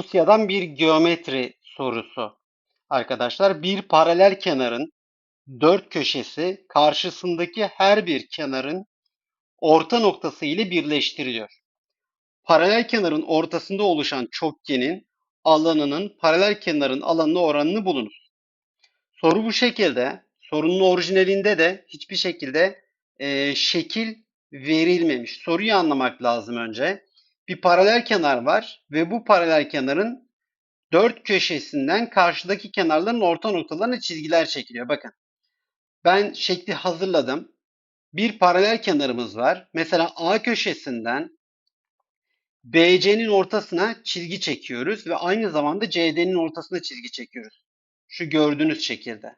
Rusya'dan bir geometri sorusu. Arkadaşlar bir paralel kenarın dört köşesi karşısındaki her bir kenarın orta noktası ile birleştiriliyor. Paralel kenarın ortasında oluşan çokgenin alanının paralel kenarın alanına oranını bulunuz. Soru bu şekilde. Sorunun orijinalinde de hiçbir şekilde e, şekil verilmemiş. Soruyu anlamak lazım önce. Bir paralel kenar var ve bu paralel kenarın dört köşesinden karşıdaki kenarların orta noktalarına çizgiler çekiliyor. Bakın ben şekli hazırladım. Bir paralel kenarımız var. Mesela A köşesinden BC'nin ortasına çizgi çekiyoruz ve aynı zamanda CD'nin ortasına çizgi çekiyoruz. Şu gördüğünüz şekilde.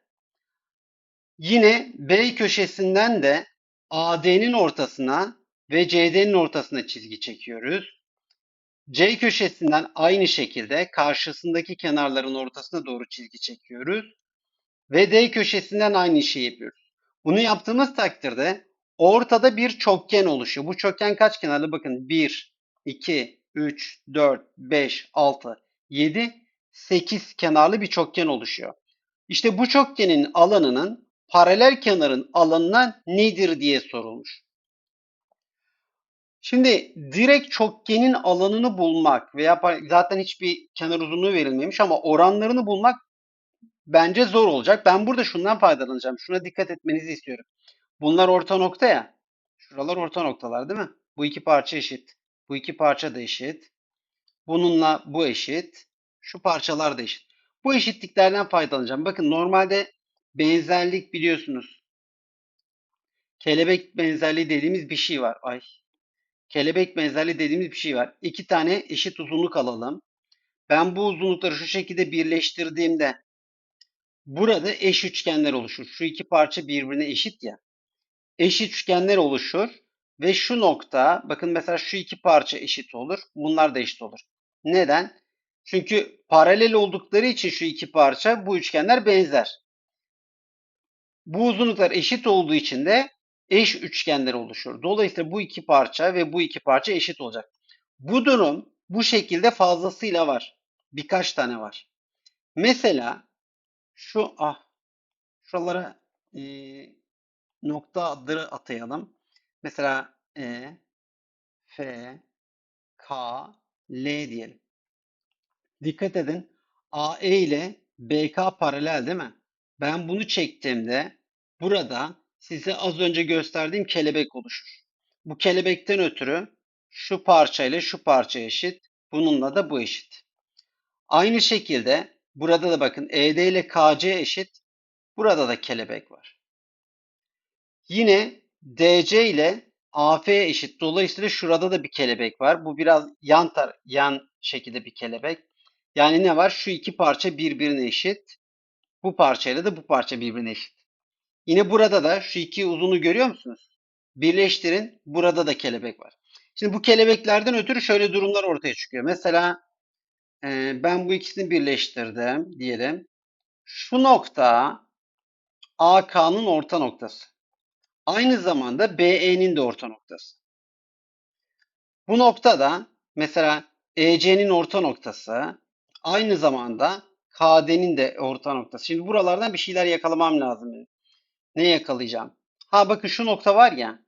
Yine B köşesinden de AD'nin ortasına ve CD'nin ortasına çizgi çekiyoruz. C köşesinden aynı şekilde karşısındaki kenarların ortasına doğru çizgi çekiyoruz. Ve D köşesinden aynı işi yapıyoruz. Bunu yaptığımız takdirde ortada bir çokgen oluşuyor. Bu çokgen kaç kenarlı? Bakın 1, 2, 3, 4, 5, 6, 7, 8 kenarlı bir çokgen oluşuyor. İşte bu çokgenin alanının paralel kenarın alanına nedir diye sorulmuş. Şimdi direkt çokgenin alanını bulmak veya zaten hiçbir kenar uzunluğu verilmemiş ama oranlarını bulmak bence zor olacak. Ben burada şundan faydalanacağım. Şuna dikkat etmenizi istiyorum. Bunlar orta nokta ya. Şuralar orta noktalar değil mi? Bu iki parça eşit. Bu iki parça da eşit. Bununla bu eşit. Şu parçalar da eşit. Bu eşitliklerden faydalanacağım. Bakın normalde benzerlik biliyorsunuz. Kelebek benzerliği dediğimiz bir şey var. Ay. Kelebek benzerliği dediğimiz bir şey var. İki tane eşit uzunluk alalım. Ben bu uzunlukları şu şekilde birleştirdiğimde burada eş üçgenler oluşur. Şu iki parça birbirine eşit ya. Eşit üçgenler oluşur ve şu nokta bakın mesela şu iki parça eşit olur. Bunlar da eşit olur. Neden? Çünkü paralel oldukları için şu iki parça bu üçgenler benzer. Bu uzunluklar eşit olduğu için de eş üçgenler oluşur. Dolayısıyla bu iki parça ve bu iki parça eşit olacak. Bu durum bu şekilde fazlasıyla var. Birkaç tane var. Mesela şu ah şuralara e, nokta adları atayalım. Mesela E, F, K, L diyelim. Dikkat edin. AE ile BK paralel değil mi? Ben bunu çektiğimde burada size az önce gösterdiğim kelebek oluşur. Bu kelebekten ötürü şu parça ile şu parça eşit. Bununla da bu eşit. Aynı şekilde burada da bakın ED ile KC eşit. Burada da kelebek var. Yine DC ile AF eşit. Dolayısıyla şurada da bir kelebek var. Bu biraz yan tar yan şekilde bir kelebek. Yani ne var? Şu iki parça birbirine eşit. Bu parçayla da bu parça birbirine eşit. Yine burada da şu iki uzunu görüyor musunuz? Birleştirin. Burada da kelebek var. Şimdi bu kelebeklerden ötürü şöyle durumlar ortaya çıkıyor. Mesela e, ben bu ikisini birleştirdim diyelim. Şu nokta AK'nın orta noktası. Aynı zamanda BE'nin de orta noktası. Bu noktada mesela EC'nin orta noktası aynı zamanda KD'nin de orta noktası. Şimdi buralardan bir şeyler yakalamam lazım. Ne yakalayacağım? Ha bakın şu nokta var ya.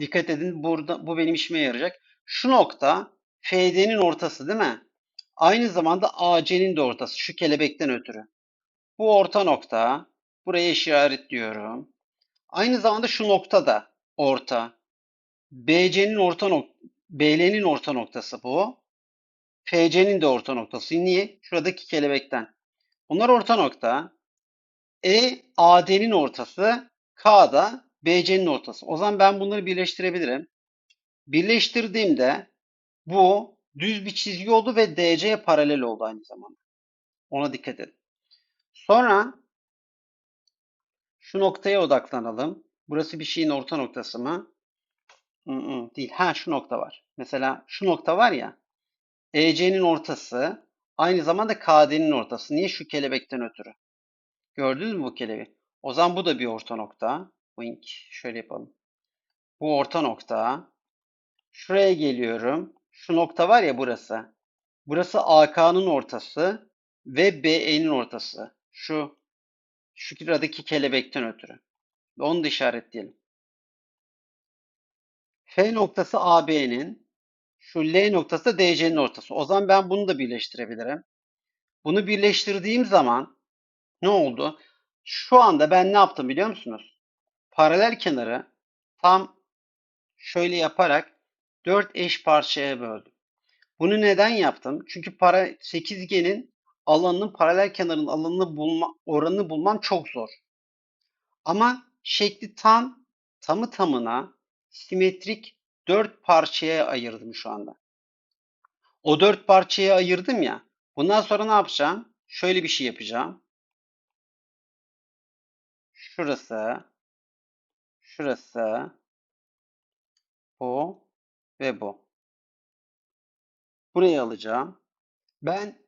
Dikkat edin burada bu benim işime yarayacak. Şu nokta FD'nin ortası değil mi? Aynı zamanda AC'nin de ortası şu kelebekten ötürü. Bu orta nokta. Buraya işaretliyorum. Aynı zamanda şu nokta da orta. BC'nin orta nok BL'nin orta noktası bu. FC'nin de orta noktası. Niye? Şuradaki kelebekten. Bunlar orta nokta. E AD'nin ortası, K da BC'nin ortası. O zaman ben bunları birleştirebilirim. Birleştirdiğimde bu düz bir çizgi oldu ve DC'ye paralel oldu aynı zamanda. Ona dikkat edin. Sonra şu noktaya odaklanalım. Burası bir şeyin orta noktası mı? değil. Ha şu nokta var. Mesela şu nokta var ya. EC'nin ortası aynı zamanda KD'nin ortası. Niye? Şu kelebekten ötürü. Gördünüz mü bu kelebeği? O zaman bu da bir orta nokta. Wink. Şöyle yapalım. Bu orta nokta. Şuraya geliyorum. Şu nokta var ya burası. Burası AK'nın ortası ve BE'nin ortası. Şu şuradaki kelebekten ötürü. Onu da işaretleyelim. F noktası AB'nin, şu L noktası DC'nin ortası. O zaman ben bunu da birleştirebilirim. Bunu birleştirdiğim zaman ne oldu? Şu anda ben ne yaptım biliyor musunuz? Paralel kenarı tam şöyle yaparak 4 eş parçaya böldüm. Bunu neden yaptım? Çünkü para sekizgenin alanının paralel kenarın alanını bulma oranını bulmam çok zor. Ama şekli tam tamı tamına simetrik 4 parçaya ayırdım şu anda. O 4 parçaya ayırdım ya. Bundan sonra ne yapacağım? Şöyle bir şey yapacağım. Şurası, şurası, bu ve bu. Burayı alacağım. Ben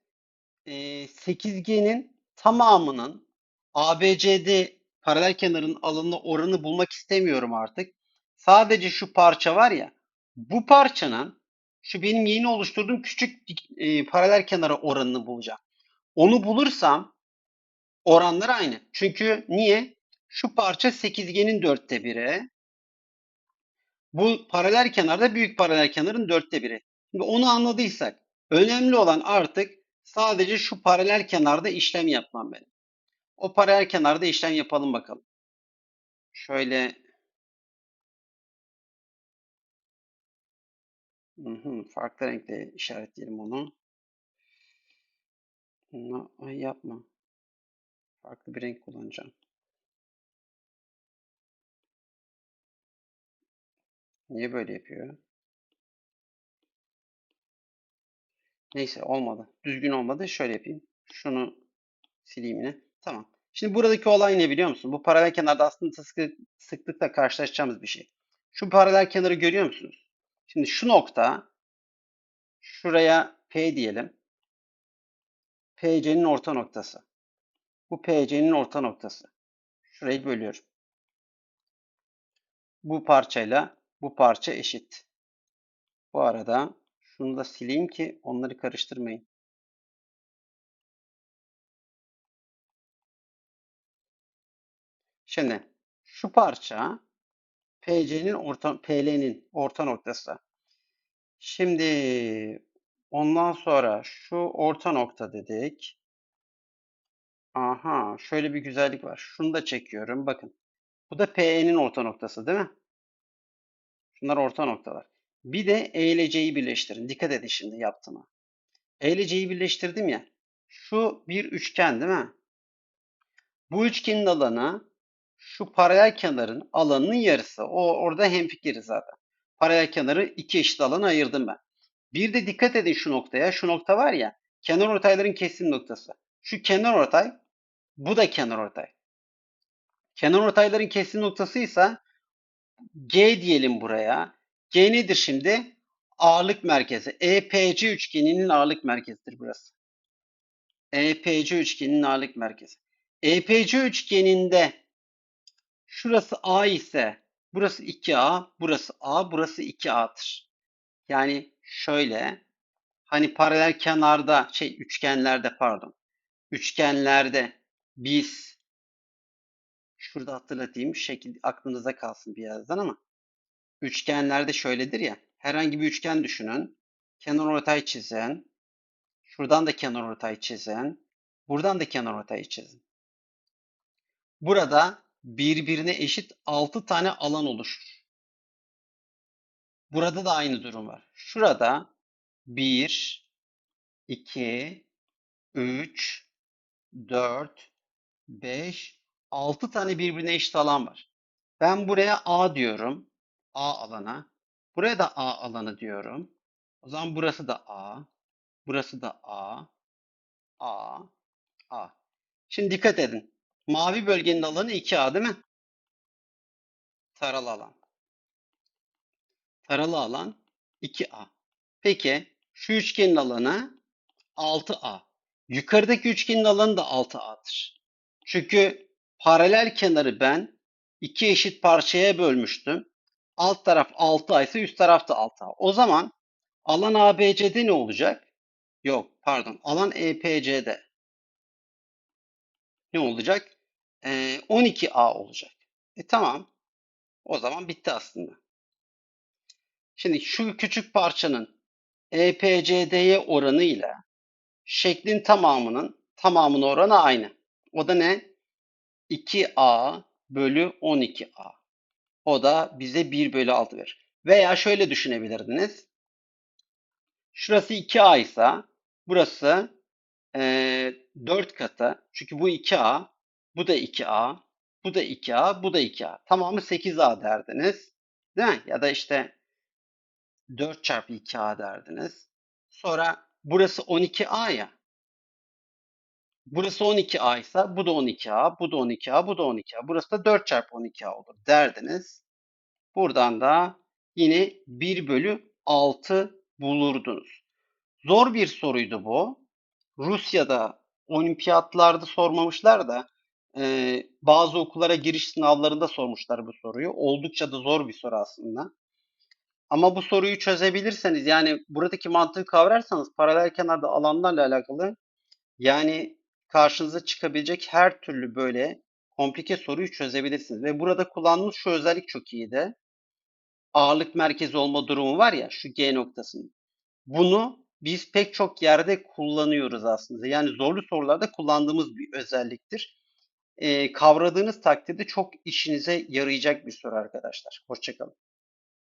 e, sekizgenin tamamının ABCD paralel kenarın alanına oranı bulmak istemiyorum artık. Sadece şu parça var ya, bu parçanın şu benim yeni oluşturduğum küçük e, paralel kenara oranını bulacağım. Onu bulursam oranlar aynı. Çünkü niye? Şu parça sekizgenin dörtte biri. Bu paralel kenarda büyük paralel kenarın dörtte biri. Şimdi onu anladıysak önemli olan artık sadece şu paralel kenarda işlem yapmam benim. O paralel kenarda işlem yapalım bakalım. Şöyle farklı renkle işaretleyelim onu. Ay yapma. Farklı bir renk kullanacağım. Niye böyle yapıyor? Neyse olmadı. Düzgün olmadı. Şöyle yapayım. Şunu sileyim yine. Tamam. Şimdi buradaki olay ne biliyor musun? Bu paralel kenarda aslında sık, sıklıkla karşılaşacağımız bir şey. Şu paralel kenarı görüyor musunuz? Şimdi şu nokta şuraya P diyelim. PC'nin orta noktası. Bu PC'nin orta noktası. Şurayı bölüyorum. Bu parçayla bu parça eşit. Bu arada şunu da sileyim ki onları karıştırmayın. Şimdi şu parça PC'nin orta PL'nin orta noktası. Şimdi ondan sonra şu orta nokta dedik. Aha, şöyle bir güzellik var. Şunu da çekiyorum. Bakın. Bu da PE'nin orta noktası değil mi? Şunlar orta noktalar. Bir de E ile C'yi birleştirin. Dikkat edin şimdi yaptığıma. E ile C'yi birleştirdim ya. Şu bir üçgen değil mi? Bu üçgenin alanı şu paralel kenarın alanının yarısı. O orada hemfikiriz zaten. Paralel kenarı iki eşit alana ayırdım ben. Bir de dikkat edin şu noktaya. Şu nokta var ya. Kenar ortayların kesim noktası. Şu kenar ortay, bu da kenar ortay. Kenar ortayların kesim noktasıysa G diyelim buraya. G nedir şimdi? Ağırlık merkezi. EPC üçgeninin ağırlık merkezidir burası. EPC üçgeninin ağırlık merkezi. EPC üçgeninde şurası A ise burası 2A, burası A, burası 2A'dır. Yani şöyle hani paralel kenarda şey üçgenlerde pardon. Üçgenlerde biz şurada hatırlatayım şekil aklınıza kalsın birazdan ama üçgenlerde şöyledir ya. Herhangi bir üçgen düşünün. Kenar ortay çizin. Şuradan da kenar ortay çizin. Buradan da kenar ortay çizin. Burada birbirine eşit 6 tane alan oluşur. Burada da aynı durum var. Şurada 1, 2, 3, 4, 5, 6 tane birbirine eşit alan var. Ben buraya A diyorum. A alana. Buraya da A alanı diyorum. O zaman burası da A. Burası da A. A. A. Şimdi dikkat edin. Mavi bölgenin alanı 2A değil mi? Taralı alan. Taralı alan 2A. Peki şu üçgenin alanı 6A. Yukarıdaki üçgenin alanı da 6A'dır. Çünkü paralel kenarı ben iki eşit parçaya bölmüştüm. Alt taraf 6A ise üst taraf da 6A. O zaman alan ABC'de ne olacak? Yok, pardon. Alan EPC'de. Ne olacak? Ee, 12A olacak. E tamam. O zaman bitti aslında. Şimdi şu küçük parçanın E EPCD'ye oranıyla şeklin tamamının tamamının oranı aynı. O da ne? 2A bölü 12A. O da bize 1 bölü 6 verir. Veya şöyle düşünebilirdiniz. Şurası 2A ise burası eee 4 katı. Çünkü bu 2A, bu da 2A, bu da 2A, bu da 2A. Tamamı 8A derdiniz. Değil mi? Ya da işte 4 çarpı 2A derdiniz. Sonra burası 12A ya. Burası 12A ise bu da 12A, bu da 12A, bu da 12A. Burası da 4 çarpı 12A olur derdiniz. Buradan da yine 1 bölü 6 bulurdunuz. Zor bir soruydu bu. Rusya'da olimpiyatlarda sormamışlar da e, bazı okullara giriş sınavlarında sormuşlar bu soruyu. Oldukça da zor bir soru aslında. Ama bu soruyu çözebilirseniz yani buradaki mantığı kavrarsanız paralel kenarda alanlarla alakalı yani karşınıza çıkabilecek her türlü böyle komplike soruyu çözebilirsiniz. Ve burada kullandığımız şu özellik çok iyiydi. Ağırlık merkezi olma durumu var ya şu G noktasının. Bunu biz pek çok yerde kullanıyoruz aslında. Yani zorlu sorularda kullandığımız bir özelliktir. Ee, kavradığınız takdirde çok işinize yarayacak bir soru arkadaşlar. Hoşçakalın.